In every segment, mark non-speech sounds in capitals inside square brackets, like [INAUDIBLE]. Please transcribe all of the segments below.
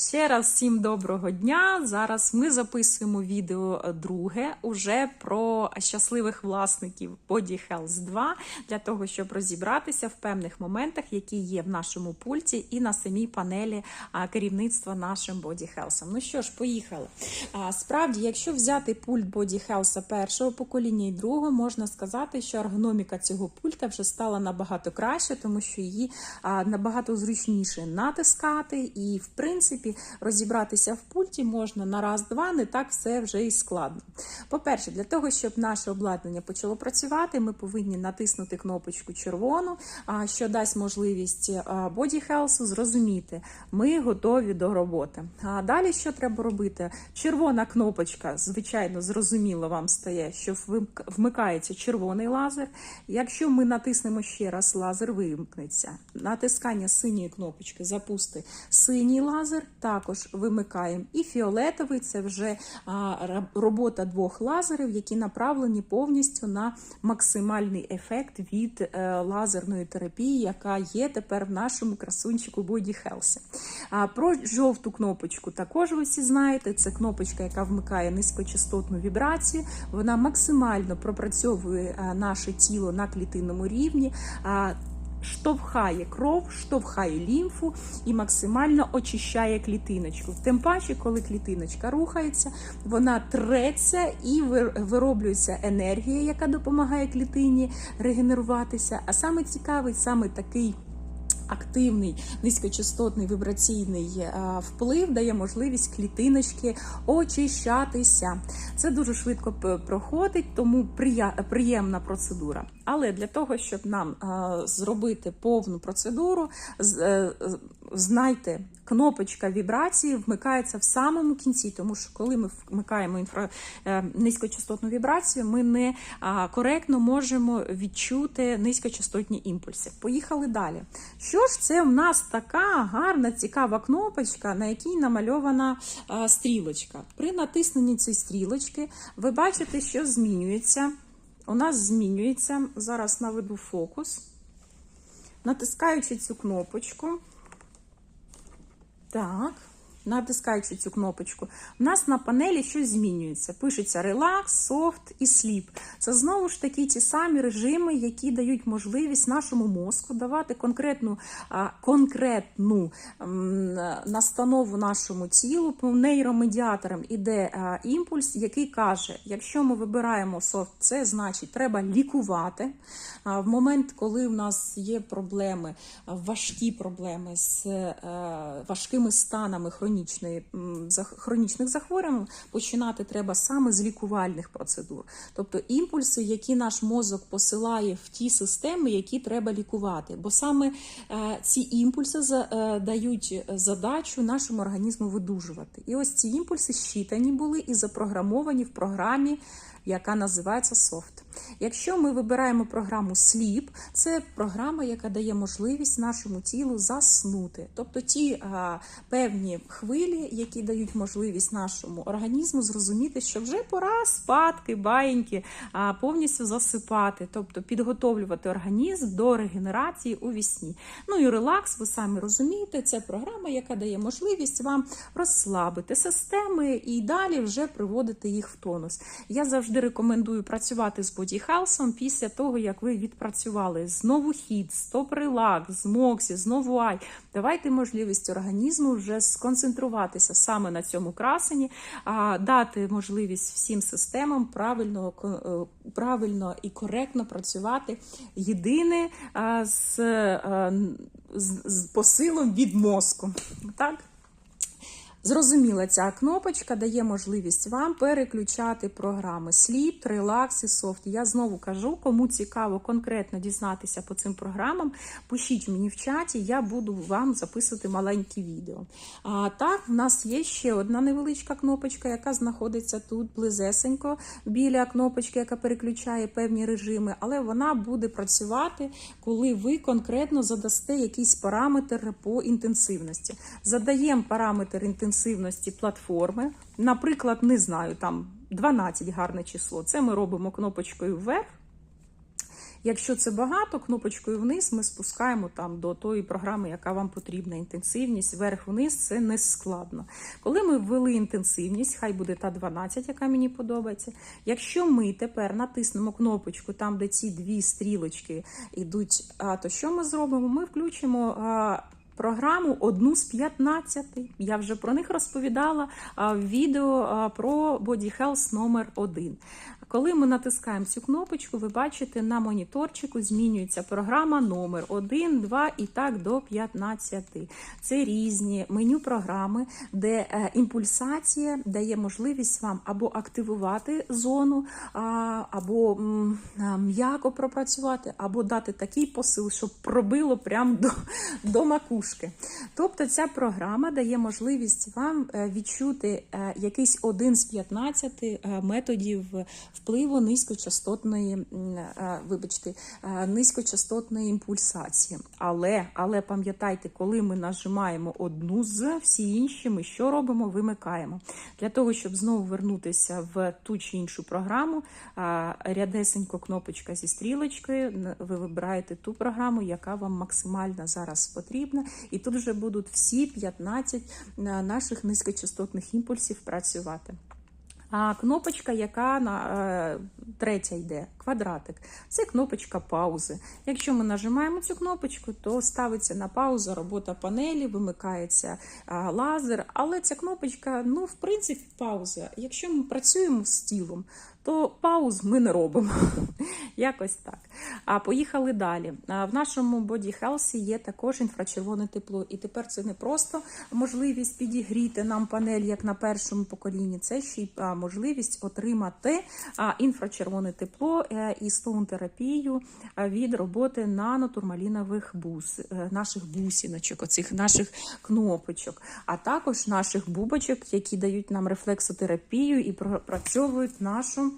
Ще раз всім доброго дня. Зараз ми записуємо відео друге уже про щасливих власників Body Health 2 для того, щоб розібратися в певних моментах, які є в нашому пульті і на самій панелі керівництва нашим Body Health. Ну що ж, поїхали. Справді, якщо взяти пульт Body Health першого покоління і другого, можна сказати, що ергономіка цього пульта вже стала набагато краще, тому що її набагато зручніше натискати, і в принципі розібратися в пульті можна на раз-два, не так все вже і складно. По-перше, для того, щоб наше обладнання почало працювати, ми повинні натиснути кнопочку червону, що дасть можливість Body Health зрозуміти, ми готові до роботи. А далі що треба робити? Червона кнопочка, звичайно, зрозуміло вам стає, що вмик- вмикається червоний лазер. Якщо ми натиснемо ще раз, лазер вимкнеться. Натискання синьої кнопочки запусти синій лазер, також вимикаємо. І фіолетовий це вже робота двох лазерів, які направлені повністю на максимальний ефект від е, лазерної терапії, яка є тепер в нашому красунчику Body Health. А про жовту кнопочку також ви всі знаєте. Це кнопочка, яка вмикає низькочастотну вібрацію. Вона максимально пропрацьовує е, наше тіло на клітинному рівні. Штовхає кров, штовхає лімфу і максимально очищає клітиночку. Тим паче, коли клітиночка рухається, вона треться і вир- вироблюється енергія, яка допомагає клітині регенеруватися. А саме цікавий, саме такий активний низькочастотний вібраційний е, вплив дає можливість клітиночки очищатися. Це дуже швидко проходить, тому приємна процедура. Але для того, щоб нам е, зробити повну процедуру, е, знайте, кнопочка вібрації вмикається в самому кінці, тому що коли ми вмикаємо інфра... е, низькочастотну вібрацію, ми не коректно можемо відчути низькочастотні імпульси. Поїхали далі. Що ж це в нас така гарна, цікава кнопочка, на якій намальована стрілочка? При натисненні цієї стрілочки ви бачите, що змінюється. У нас змінюється. Зараз наведу фокус. Натискаючи цю кнопочку. Так, натискаючи цю кнопочку, у нас на панелі щось змінюється. Пишеться релакс, софт і сліп. Це знову ж таки ті самі режими, які дають можливість нашому мозку давати конкретну, конкретну настанову нашому тілу. По нейромедіаторам іде імпульс, який каже: якщо ми вибираємо софт, це значить треба лікувати. В момент, коли в нас є проблеми, важкі проблеми з е, важкими станами хронічної, хронічних захворювань, починати треба саме з лікувальних процедур. Тобто імпульси, які наш мозок посилає в ті системи, які треба лікувати. Бо саме е, ці імпульси е, дають задачу нашому організму видужувати. І ось ці імпульси щитані були і запрограмовані в програмі яка називається Soft. Якщо ми вибираємо програму Sleep, це програма, яка дає можливість нашому тілу заснути. Тобто ті а, певні хвилі, які дають можливість нашому організму зрозуміти, що вже пора спадки, баєньки, а, повністю засипати, тобто підготовлювати організм до регенерації у вісні. Ну і релакс, ви самі розумієте, це програма, яка дає можливість вам розслабити системи і далі вже приводити їх в тонус. Я завжди рекомендую працювати з Body після того, як ви відпрацювали знову хід, стоп релакс, з Моксі, знову ай. Давайте можливість організму вже сконцентруватися саме на цьому красені, а дати можливість всім системам правильно, е, правильно і коректно працювати. Єдине з, е, з, з посилом від мозку. Так? Зрозуміла, ця кнопочка дає можливість вам переключати програми Sleep, Relax і Soft. Я знову кажу, кому цікаво конкретно дізнатися по цим програмам, пишіть мені в чаті, я буду вам записувати маленькі відео. А так, в нас є ще одна невеличка кнопочка, яка знаходиться тут близесенько біля кнопочки, яка переключає певні режими, але вона буде працювати, коли ви конкретно задасте якийсь параметр по інтенсивності. Задаємо параметр інтенсивності платформи. Наприклад, не знаю, там 12 гарне число. Це ми робимо кнопочкою вверх. Якщо це багато, кнопочкою вниз ми спускаємо там до тої програми, яка вам потрібна. Інтенсивність вверх-вниз це не складно. Коли ми ввели інтенсивність, хай буде та 12, яка мені подобається. Якщо ми тепер натиснемо кнопочку там, де ці дві стрілочки йдуть, то що ми зробимо? Ми включимо. Програму одну з 15. Я вже про них розповідала в відео про Body Health номер 1. Коли ми натискаємо цю кнопочку, ви бачите, на моніторчику змінюється програма номер 1, 2 і так до 15. Це різні меню програми, де е, імпульсація дає можливість вам або активувати зону, або м'яко пропрацювати, або дати такий посил, щоб пробило прямо до, до макушки. Тобто ця програма дає можливість вам е, відчути е, якийсь один з 15 е, методів впливу низькочастотної, е, вибачте, е, низькочастотної імпульсації. Але, але пам'ятайте, коли ми нажимаємо одну з всі інші, ми що робимо? Вимикаємо. Для того, щоб знову вернутися в ту чи іншу програму, рядесенько кнопочка зі стрілочкою, ви вибираєте ту програму, яка вам максимально зараз потрібна. І тут вже будуть всі 15 наших низькочастотних імпульсів працювати. А кнопочка, яка на е, третя йде, квадратик, це кнопочка паузи. Якщо ми нажимаємо цю кнопочку, то ставиться на паузу робота панелі, вимикається лазер. Але ця кнопочка, ну, в принципі, пауза. Якщо ми працюємо з тілом, то пауз ми не робимо. [LAUGHS] Якось так. А поїхали далі. В нашому Body Health є також інфрачервоне тепло. І тепер це не просто можливість підігріти нам панель, як на першому поколінні, це ще й можливість отримати інфрачервоне тепло е, і стоун-терапію від роботи нанотурмалінових бус, е, наших бусіночок, оцих наших кнопочок, а також наших бубочок, які дають нам рефлексотерапію і пропрацьовують нашу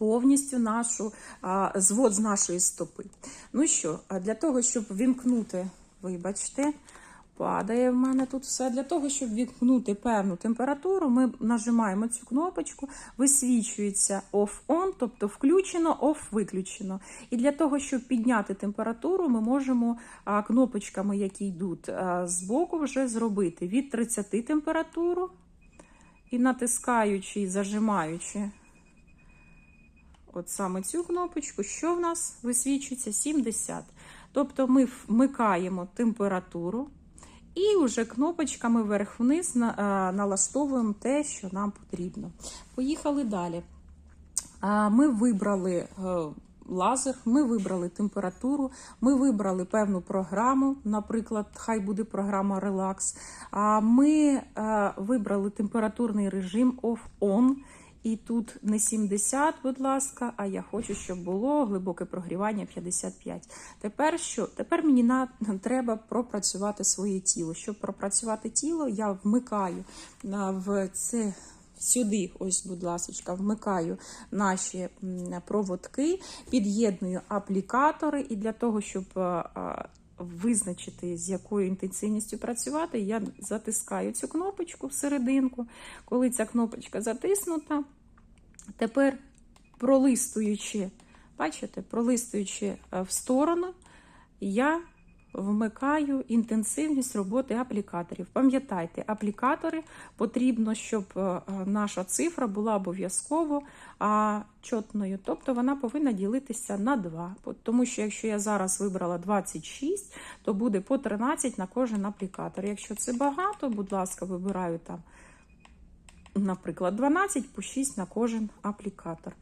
повністю нашу а, звод з нашої стопи. Ну що, а для того, щоб вімкнути, вибачте, падає в мене тут все. Для того, щоб вімкнути певну температуру, ми нажимаємо цю кнопочку, висвічується off-on, тобто включено, off виключено. І для того, щоб підняти температуру, ми можемо а, кнопочками, які йдуть а, збоку, вже зробити від 30 температуру. І натискаючи і зажимаючи от саме цю кнопочку, що в нас висвічується 70. Тобто ми вмикаємо температуру і вже кнопочками вверх-вниз на- налаштовуємо те, що нам потрібно. Поїхали далі. Ми вибрали е, лазер, ми вибрали температуру, ми вибрали певну програму, наприклад, хай буде програма Relax. Ми е, вибрали температурний режим off-on. І тут не 70, будь ласка, а я хочу, щоб було глибоке прогрівання 55. Тепер що? Тепер мені на, треба пропрацювати своє тіло. Щоб пропрацювати тіло, я вмикаю в це. Сюди, ось, будь ласка, вмикаю наші проводки, під'єдную аплікатори, і для того, щоб визначити, з якою інтенсивністю працювати, я затискаю цю кнопочку всерединку. Коли ця кнопочка затиснута, тепер пролистуючи, бачите, пролистуючи е, в сторону, я вмикаю інтенсивність роботи аплікаторів. Пам'ятайте, аплікатори потрібно, щоб е, наша цифра була обов'язково чотною, тобто вона повинна ділитися на 2. Тому що якщо я зараз вибрала 26, то буде по 13 на кожен аплікатор. Якщо це багато, будь ласка, вибираю там, наприклад, 12 по 6 на кожен аплікатор.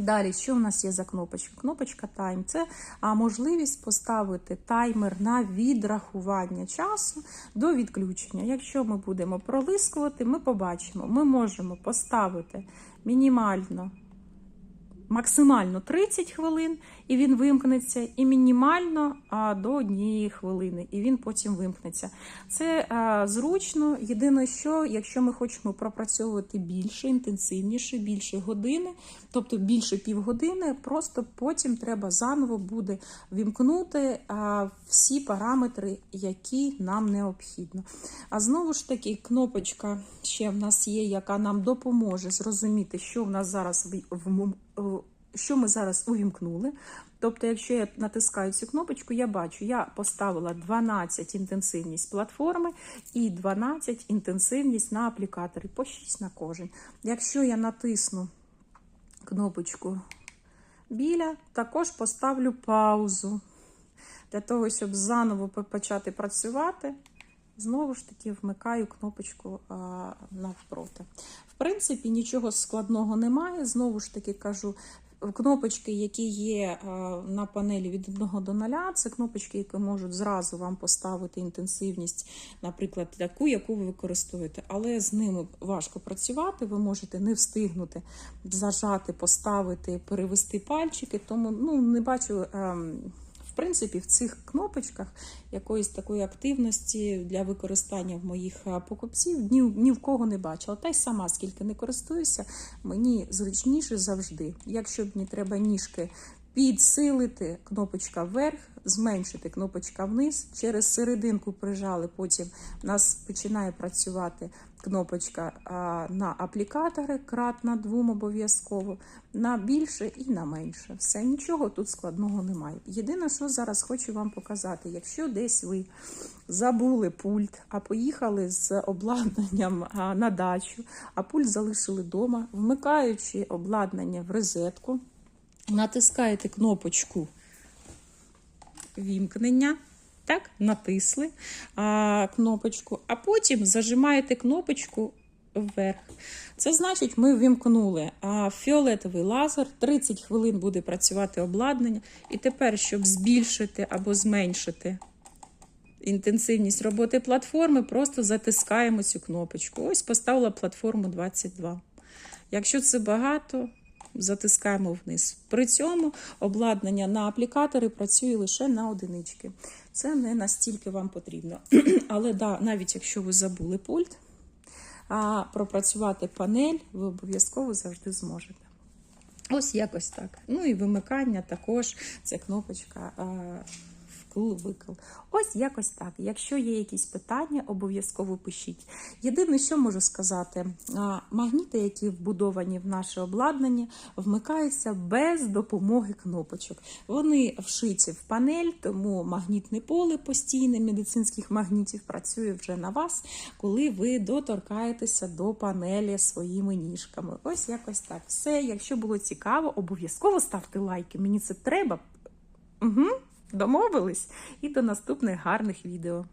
Далі, що в нас є за кнопочка? Кнопочка Тайм це можливість поставити таймер на відрахування часу до відключення. Якщо ми будемо пролискувати, ми побачимо, ми можемо поставити мінімально, максимально 30 хвилин, і він вимкнеться, і мінімально а, до однієї хвилини, і він потім вимкнеться. Це а, зручно. Єдине, що якщо ми хочемо пропрацьовувати більше, інтенсивніше, більше години, тобто більше півгодини, просто потім треба заново буде вімкнути а, всі параметри, які нам необхідно. А знову ж таки, кнопочка ще в нас є, яка нам допоможе зрозуміти, що в нас зараз в, що ми зараз увімкнули. Тобто, якщо я натискаю цю кнопочку, я бачу, я поставила 12 інтенсивність платформи і 12 інтенсивність на аплікаторі, по 6 на кожен. Якщо я натисну кнопочку біля, також поставлю паузу для того, щоб заново почати працювати. Знову ж таки вмикаю кнопочку а, навпроти. В принципі, нічого складного немає. Знову ж таки кажу, кнопочки, які є на панелі від 1 до 0, це кнопочки, які можуть зразу вам поставити інтенсивність, наприклад, таку, яку ви використовуєте. Але з ними важко працювати. Ви можете не встигнути зажати, поставити, перевести пальчики. Тому ну, не бачу. Принципі, в цих кнопочках якоїсь такої активності для використання в моїх покупців ні, ні в кого не бачила. Та й сама, скільки не користуюся, мені зручніше завжди. Якщо мені треба ніжки підсилити, кнопочка вверх, зменшити кнопочка вниз, через серединку прижали, потім в нас починає працювати кнопочка на аплікатори, кратна двом обов'язково, на більше і на менше. Все, нічого тут складного немає. Єдине, що зараз хочу вам показати, якщо десь ви забули пульт, а поїхали з обладнанням на дачу, а пульт залишили вдома, вмикаючи обладнання в розетку, натискаєте кнопочку вімкнення. Так, натисли а, кнопочку, а потім зажимаєте кнопочку вверх. Це значить, ми вімкнули а, фіолетовий лазер, 30 хвилин буде працювати обладнання. І тепер, щоб збільшити або зменшити інтенсивність роботи платформи, просто затискаємо цю кнопочку. Ось поставила платформу 22. Якщо це багато, затискаємо вниз. При цьому обладнання на аплікатори працює лише на одинички. Це не настільки вам потрібно. [CLEARS THROAT] Але да, навіть якщо ви забули пульт, а пропрацювати панель ви обов'язково завжди зможете. Ось якось так. Ну і вимикання також це кнопочка вкл-викл. Ось якось так. Якщо є якісь питання, обов'язково пишіть. Єдине, що можу сказати, магніти, які вбудовані в наше обладнання, вмикаються без допомоги кнопочок. Вони вшиті в панель, тому магнітне поле постійне медицинських магнітів працює вже на вас, коли ви доторкаєтеся до панелі своїми ніжками. Ось якось так. Все. Якщо було цікаво, обов'язково ставте лайки. Мені це треба. Угу. Домовились? І до наступних гарних відео.